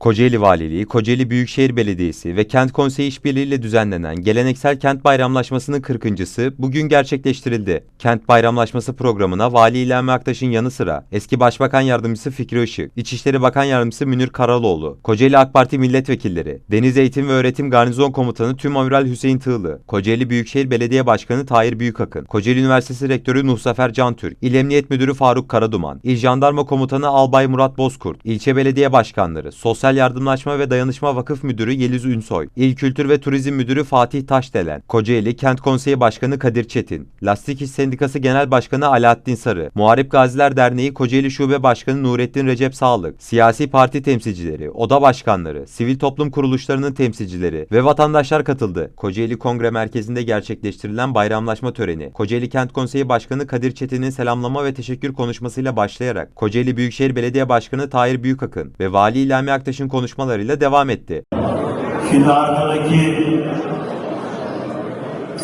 Kocaeli Valiliği, Kocaeli Büyükşehir Belediyesi ve Kent Konseyi işbirliğiyle düzenlenen geleneksel kent bayramlaşmasının 40.sı bugün gerçekleştirildi. Kent bayramlaşması programına Vali İlhami Aktaş'ın yanı sıra eski Başbakan Yardımcısı Fikri Işık, İçişleri Bakan Yardımcısı Münir Karaloğlu, Kocaeli AK Parti milletvekilleri, Deniz Eğitim ve Öğretim Garnizon Komutanı Tüm Amiral Hüseyin Tığlı, Kocaeli Büyükşehir Belediye Başkanı Tahir Büyükakın, Kocaeli Üniversitesi Rektörü Nuhzafer Cantürk, İl Emniyet Müdürü Faruk Karaduman, İl Jandarma Komutanı Albay Murat Bozkurt, İlçe Belediye Başkanları, Sosyal Yardımlaşma ve Dayanışma Vakıf Müdürü Yeliz Ünsoy, İl Kültür ve Turizm Müdürü Fatih Taşdelen, Kocaeli Kent Konseyi Başkanı Kadir Çetin, Lastik İş Sendikası Genel Başkanı Alaaddin Sarı, Muharip Gaziler Derneği Kocaeli Şube Başkanı Nurettin Recep Sağlık, siyasi parti temsilcileri, oda başkanları, sivil toplum kuruluşlarının temsilcileri ve vatandaşlar katıldı. Kocaeli Kongre Merkezi'nde gerçekleştirilen bayramlaşma töreni, Kocaeli Kent Konseyi Başkanı Kadir Çetin'in selamlama ve teşekkür konuşmasıyla başlayarak Kocaeli Büyükşehir Belediye Başkanı Tahir Büyükakın ve Vali İlhami Aktaş'ın konuşmalarıyla devam etti. Şimdi arkadaki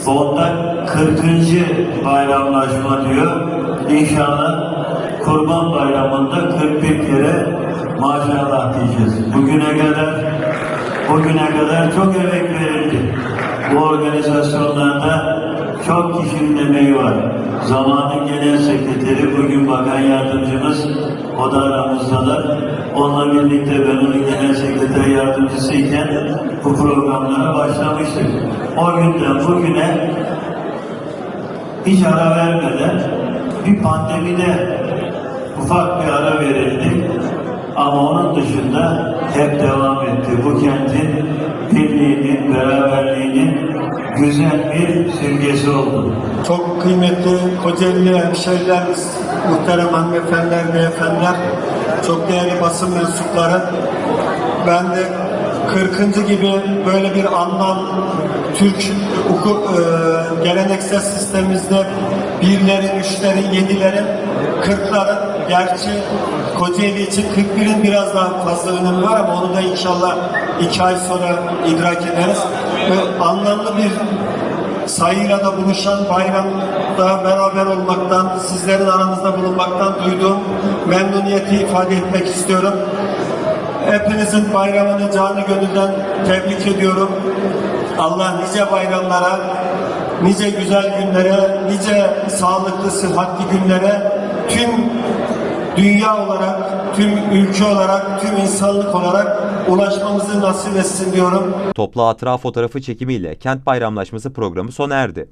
fonda 40. bayramlaşma diyor. İnşallah Kurban Bayramı'nda 41 kere maşallah diyeceğiz. Bugüne kadar bugüne kadar çok emek verildi. Bu organizasyonlarda çok kişinin emeği var. Zamanın genel sekreteri, bugün bakan yardımcımız, o da aramızdalar. Onunla birlikte ben onun genel sekreter yardımcısıyken bu programlara başlamıştık. O günden bugüne hiç ara vermeden bir pandemide ufak bir ara verildi. Ama onun dışında hep devam etti. Bu kentin birliğinin, beraberliğinin güzel bir simgesi oldu. Çok kıymetli Kocaeli hemşehrilerimiz, muhterem hanımefendiler, beyefendiler, çok değerli basın mensupları. Ben de 40. gibi böyle bir anlam Türk hukuk e, geleneksel sistemimizde birlerin, üçlerin, yedilerin, kırkların, gerçi Kocaeli için 41'in biraz daha fazla önemi var ama onu da inşallah iki ay sonra idrak ederiz. Ve anlamlı bir sayıyla da buluşan bayramda beraber olmaktan, sizlerin aranızda bulunmaktan duyduğum memnuniyeti ifade etmek istiyorum. Hepinizin bayramını canı gönülden tebrik ediyorum. Allah nice bayramlara, nice güzel günlere, nice sağlıklı, sıhhatli günlere tüm dünya olarak, tüm ülke olarak, tüm insanlık olarak ulaşmamızı nasip etsin diyorum. Toplu hatıra fotoğrafı çekimiyle kent bayramlaşması programı sona erdi.